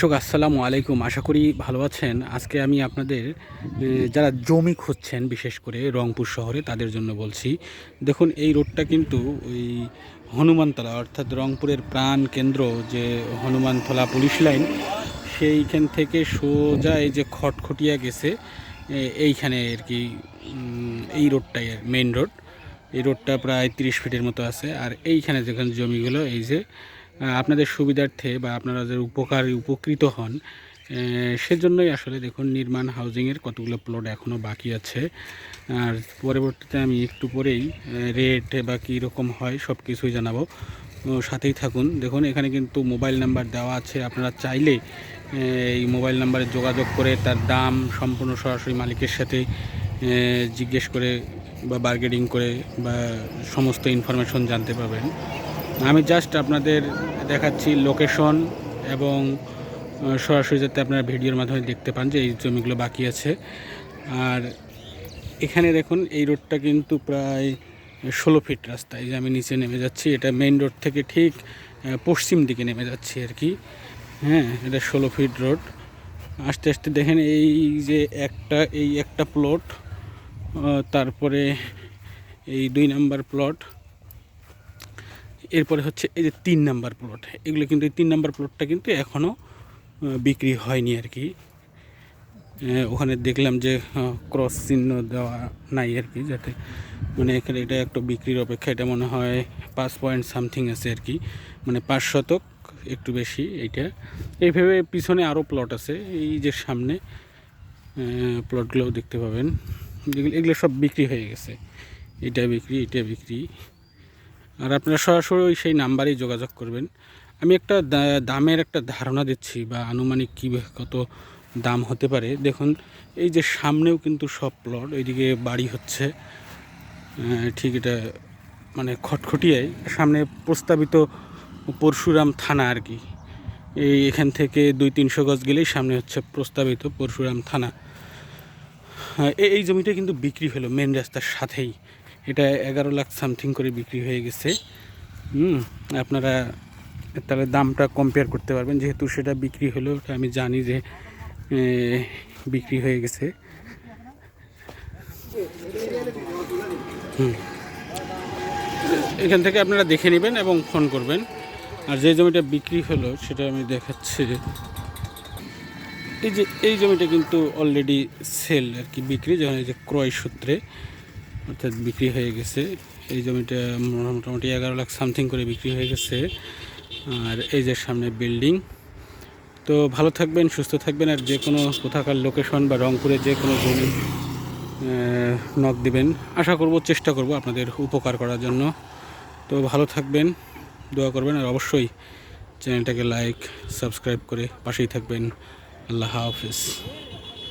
দর্শক, আসসালামু আলাইকুম। আশা করি ভালো আছেন। আজকে আমি আপনাদের যারা জমি খুঁজছেন, বিশেষ করে রংপুর শহরে, তাদের জন্য বলছি। দেখুন, এই রোডটা কিন্তু ওই হনুমানতলা, অর্থাৎ রংপুরের প্রাণ কেন্দ্র, যে হনুমানতলা পুলিশ লাইন, সেইখান থেকে সোজা এই যে খটখটিয়া গেছে এইখানে আর কি এই রোডটাই মেইন রোড এই রোডটা প্রায় তিরিশ ফিটের মতো আছে। আর এইখানে যেখানে জমিগুলো, এই যে আপনাদের সুবিধার্থে বা আপনারা যে উপকার, উপকৃত হন সেজন্যই আসলে দেখুন নির্মাণ হাউজিংয়ের কতগুলো প্লট এখনও বাকি আছে। আর পরবর্তীতে আমি একটু পরেই রেট বা কী রকম হয় সব কিছুই জানাব সাথেই থাকুন। দেখুন, এখানে কিন্তু মোবাইল নাম্বার দেওয়া আছে। আপনারা চাইলে এই মোবাইল নাম্বারে যোগাযোগ করে তার দাম সম্পূর্ণ সরাসরি মালিকের সাথে জিজ্ঞেস করে বা বার্গেনিং করে বা সমস্ত ইনফরমেশন জানতে পারবেন। আমি জাস্ট আপনাদের দেখাচ্ছি লোকেশন এবং সরাসরি যাতে আপনারা ভিডিওর মাধ্যমে দেখতে পান যে এই জমিগুলো বাকি আছে। আর এখানে দেখুন, এই রোডটা কিন্তু প্রায় ষোলো ফিট রাস্তা। এই যে আমি নিচে নেমে যাচ্ছি, এটা মেইন রোড থেকে ঠিক পশ্চিম দিকে নেমে যাচ্ছি আর কি। হ্যাঁ এটা ষোলো ফিট রোড আস্তে আস্তে দেখেন, এই যে একটা, এই একটা প্লট তারপরে এই দুই নাম্বার প্লট এরপরে হচ্ছে এই যে তিন নাম্বার প্লট এগুলো কিন্তু এই তিন নাম্বার প্লটটা কিন্তু এখনও বিক্রি হয়নি আর কি। ওখানে দেখলাম যে ক্রস চিহ্ন দেওয়া নাই আর কি, যাতে মানে এখানে এটা একটু বিক্রির অপেক্ষা, এটা মনে হয় পাঁচ পয়েন্ট সামথিং আছে আর কি। মানে পাঁচ শতক একটু বেশি এইটা। এইভাবে পিছনে আরও প্লট আছে, এই যে সামনে প্লটগুলোও দেখতে পাবেন। এগুলো সব বিক্রি হয়ে গেছে। এটা বিক্রি এটা বিক্রি। আর আপনারা সরাসরি সেই নাম্বারেই যোগাযোগ করবেন। আমি একটা দামের একটা ধারণা দিচ্ছি বা আনুমানিক কী কত দাম হতে পারে। দেখুন, এই যে সামনেও কিন্তু সব প্লট ওইদিকে বাড়ি হচ্ছে। ঠিক এটা মানে খটখটিয়ায়। সামনে প্রস্তাবিত পরশুরাম থানা আর কি। এই এখান থেকে দুই তিনশো গজ গেলেই সামনে হচ্ছে প্রস্তাবিত পরশুরাম থানা। এই জমিটা কিন্তু বিক্রি হলো মেন রাস্তার সাথেই। এটা এগারো লাখ সামথিং করে বিক্রি হয়ে গেছে। হুম, আপনারা তাহলে দামটা কম্পেয়ার করতে পারবেন। যেহেতু সেটা বিক্রি হলো ওটা আমি জানি যে বিক্রি হয়ে গেছে। হুম। এখান থেকে আপনারা দেখে নেবেন এবং ফোন করবেন। আর যে জমিটা বিক্রি হলো, সেটা আমি দেখাচ্ছি। এই যে, এই জমিটা কিন্তু অলরেডি সেল আর কি বিক্রি যেমন এই যে ক্রয় সূত্রে। অর্থাৎ বিক্রি হয়ে গেছে। এই জমিটা মোটামুটি এগারো লাখ সামথিং করে বিক্রি হয়ে গেছে। আর এই যে সামনে বিল্ডিং তো ভালো থাকবেন, সুস্থ থাকবেন, আর যে কোনো কোথাকার লোকেশন বা রংপুরে যে কোনো জমি নক দিবেন। আশা করব, চেষ্টা করব আপনাদের উপকার করার জন্য। তো ভালো থাকবেন, দোয়া করবেন, আর অবশ্যই চ্যানেলটাকে লাইক সাবস্ক্রাইব করে পাশেই থাকবেন। আল্লাহ হাফিজ।